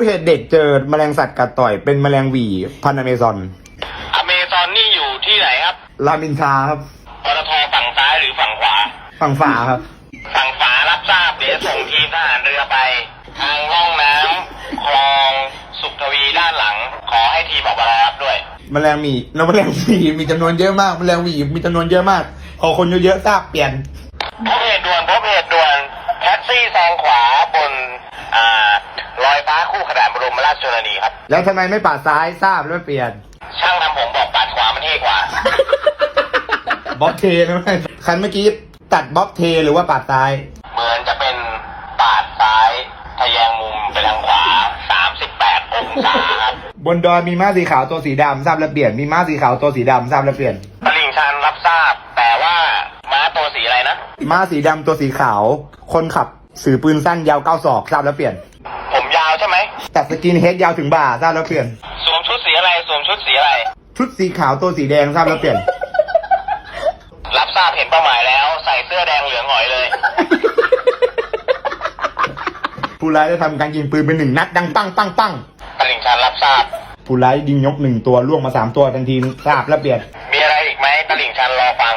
เพจเด็กเจอแมลงสัตว์กัดต่อยเป็นแมลงหวีพันธุ์อเมซอน อเมซอนนี่อยู่ที่ไหนครับรามอินทราครับปตทฝั่งซ้ายหรือฝั่งขวา ฝั่งฝาครับ ฝั่งฝารับทราบเดี๋ยวส่งทีมทหารเรือไป ทางร่องน้ำคลองสุขทวีด้านหลัง ขอให้ทีมออกมารับด้วย แมลงหมีแล้วแมลงหวีมีจำนวนเยอะมาก แมลงหวีมีจำนวนเยอะมากพอคนเยอะๆทราบเปลี่ยนพบเหตุด่วนพบเหตุด่วนแท็กซี่แซงขวาบนอ่าล อยฟ้าคู่ขนานบรมราชชนนีครับ แล้วทำไมไม่ปาดซ้ายทราบแล้วไม่เปลี่ยน ช่างทำผมบอกปัดขวามันเท่กว่า บล็อกเทนะไม่คันเมื่อกี้ตัดบล็อกเทหรือว่าปาดซ้าย เหมือนจะเป็นปาดซ้ายทะแยงมุมไปทางขวา 38 องศาครับบนดอยมีม้าสีขาวตัวสีดำทราบแล้วเปลี่ยน มีม้าสีขาวตัวสีดำทราบแล้วเปลี่ยน ตลิ่งชันรับทราบ แต่ว่าม้าตัวสีอะไรนะ ม้าสีดำตัวสีขาว คนขับสือปืนสั้นยาวเก้าศอกทราบแล้วเปลี่ยนผมยาว ใช่ไหมตัดสกินเฮดยาวถึงบ่าทราบแล้วเปลี่ยน สวมชุดสีอะไรสวมชุดสีอะไร ชุดสีขาวตัวสีแดงทราบแล้วเปลี่ยน รับทราบเห็นเป้าหมายแล้ว ใส่เสื้อแดงเหลืองหงอยเลย ผู้ร้ายได้ทำการยิงปืนเป็นหนึ่งนัดดังปังปังปังตลิ่งชันรับทราบ ผู้ร้ายยิงยกหนึ่งตัวล่วงมาสามตัวทันทีทราบแล้วเปลี่ยน มีอะไรอีกไหมตลิ่งชันรอฟัง